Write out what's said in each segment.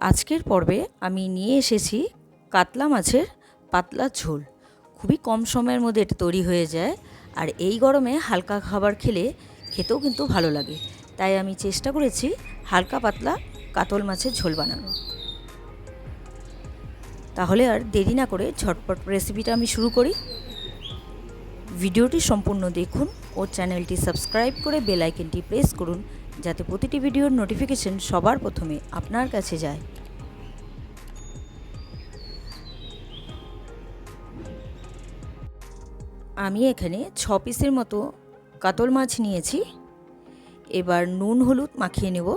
আজকের পর্বে আমি নিয়ে এসেছি কাতলা মাছের পাতলা ঝোল। খুবই কম সময়ের মধ্যে এটা তৈরি হয়ে যায় আর এই গরমে হালকা খাবার খেলে খেতেও কিন্তু ভালো লাগে। তাই আমি চেষ্টা করেছি হালকা পাতলা কাতল মাছের ঝোল বানানো তাহলে আর দেরি না করে ঝটপট রেসিপিটা আমি শুরু করি। ভিডিওটি সম্পূর্ণ দেখুন ও চ্যানেলটি সাবস্ক্রাইব করে বেল আইকনটি প্রেস করুন যাতে প্রতিটি ভিডিওর নোটিফিকেশন সবার প্রথমে আপনার কাছে যায়। আমি এখানে ছ পিসের মতো কাতল মাছ নিয়েছি। এবার নুন, হলুদ মাখিয়ে নেব।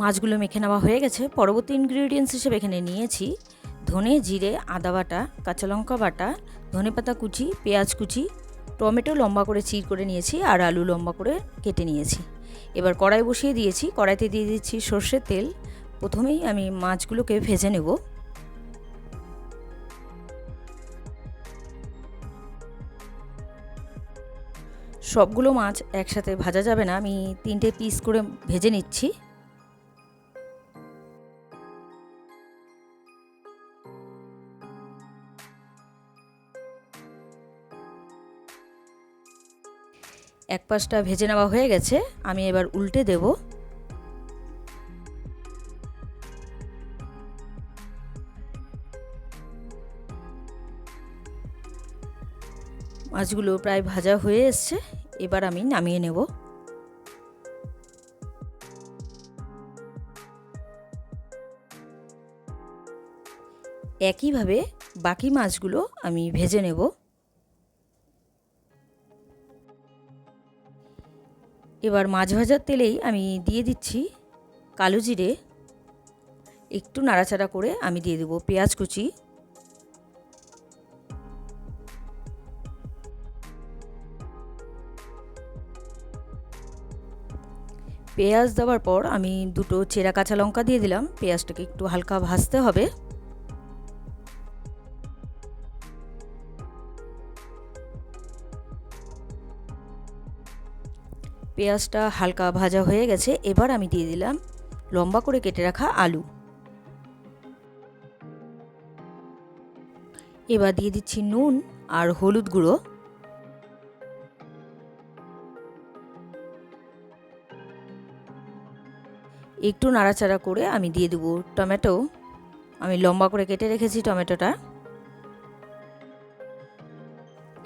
মাছগুলো মেখে নেওয়া হয়ে গেছে। পরবর্তী ইনগ্রিডিয়েন্টস হিসেবে এখানে নিয়েছি ধনে জিরে, আদা বাটা, কাঁচা লঙ্কা বাটা, ধনে পাতা কুচি, পেঁয়াজ কুচি, টমেটো লম্বা করে চির করে নিয়েছি আর আলু লম্বা করে কেটে নিয়েছি। এবার কড়াই বসিয়ে দিয়েছি, কড়াইতে দিয়ে দিচ্ছি সর্ষের তেল। প্রথমেই আমি মাছগুলোকে ভেজে নেব। সবগুলো মাছ একসাথে ভাজা যাবে না, আমি তিনটে পিস করে ভেজে নিচ্ছি। এক পাশটা ভেজে নেওয়া হয়ে গেছে, আমি এবার উল্টে দেব। মাছগুলো প্রায় ভাজা হয়ে এসছে, এবার আমি নামিয়ে নেব। একইভাবে বাকি মাছগুলো আমি ভেজে নেব। এবার মাছ ভাজার তেলেই আমি দিয়ে দিচ্ছি কালো জিরে। একটু নাড়াচাড়া করে আমি দিয়ে দেবো পেঁয়াজ কুচি। পেঁয়াজ দেওয়ার পর আমি দুটো চেরা কাঁচা লঙ্কা দিয়ে দিলাম। পেঁয়াজটাকে একটু হালকা ভাজতে হবে। পেঁয়াজটা হালকা ভাজা হয়ে গেছে, এবার আমি দিয়ে দিলাম লম্বা করে কেটে রাখা আলু। এবার দিয়ে দিচ্ছি নুন আর হলুদ গুঁড়ো। একটু নাড়াচাড়া করে আমি দিয়ে দেবো টমেটো। আমি লম্বা করে কেটে রেখেছি টমেটোটা।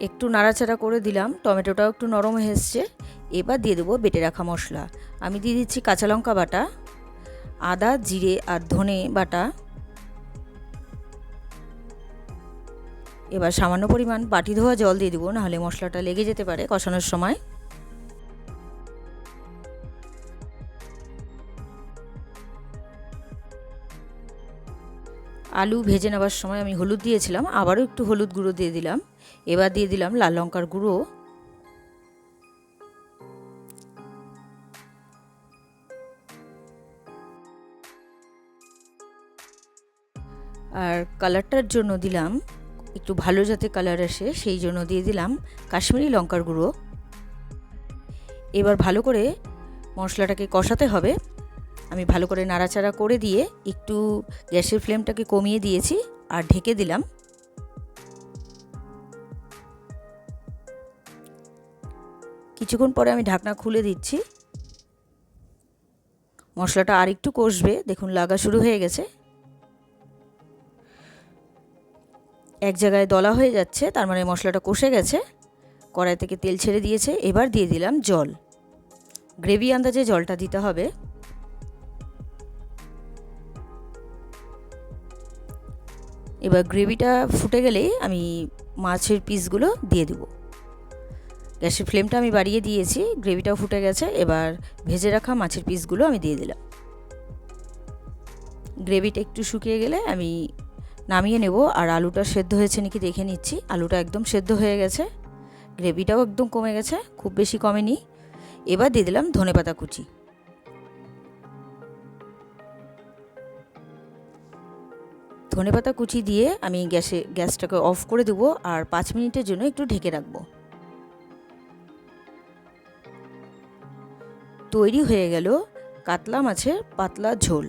একটু নাড়াচাড়া করে দিলাম, টমেটোটাও একটু নরম হয়ে এসছে। এবার দিয়ে দেবো বেটে রাখা মশলা। আমি দিয়ে দিচ্ছি কাঁচা লঙ্কা বাটা, আদা, জিরে আর ধনে বাটা। এবার সামান্য পরিমাণ বাটি ধোয়া জল দিয়ে দেবো, নাহলে মশলাটা লেগে যেতে পারে কষানোর সময়। আলু ভেজে নেওয়ার সময় আমি হলুদ দিয়েছিলাম, আবারও একটু হলুদ গুঁড়ো দিয়ে দিলাম। এবার দিয়ে দিলাম লাল লঙ্কার গুঁড়ো। আর কালারটার জন্য দিলাম, একটু ভালো যাতে কালার আসে, সেই জন্য দিয়ে দিলাম কাশ্মীরি লঙ্কার গুঁড়ো। এবার ভালো করে মশলাটাকে কষাতে হবে। আমি ভালো করে নাড়াচাড়া করে দিয়ে একটু গ্যাসের ফ্লেমটাকে কমিয়ে দিয়েছি আর ঢেকে দিলাম। কিছুক্ষণ পরে আমি ঢাকনা খুলে দিচ্ছি। মশলাটা আর একটু কষবে, দেখুন লাগা শুরু হয়ে গেছে। এক জায়গায় দলা হয়ে যাচ্ছে, তার মানে মশলাটা কষে গেছে। কড়াই থেকে তেল ছেড়ে দিয়েছে, এবার দিয়ে দিলাম জল। গ্রেভি আন্দাজে জলটা দিতে হবে। এবার গ্রেভিটা ফুটে গেলেই আমি মাছের পিসগুলো দিয়ে দেবো। গ্যাসের ফ্লেমটা আমি বাড়িয়ে দিয়েছি, গ্রেভিটাও ফুটে গেছে, এবার ভেজে রাখা মাছের পিসগুলো আমি দিয়ে দিলাম। গ্রেভিটা একটু শুকিয়ে গেলে আমি নামিয়ে নেব। আর আলুটা সেদ্ধ হয়েছে নাকি দেখে নিচ্ছি। আলুটা একদম সেদ্ধ হয়ে গেছে। গ্রেভিটাও একদম কমে গেছে, খুব বেশি কমেনি। এবার দিয়ে দিলাম ধনে পাতা কুচি। ধনেপাতা কুচি দিয়ে আমি গ্যাসে, গ্যাসটাকে অফ করে দেবো আর পাঁচ মিনিটের জন্য একটু ঢেকে রাখব। তৈরি হয়ে গেল কাতলা মাছের পাতলা ঝোল।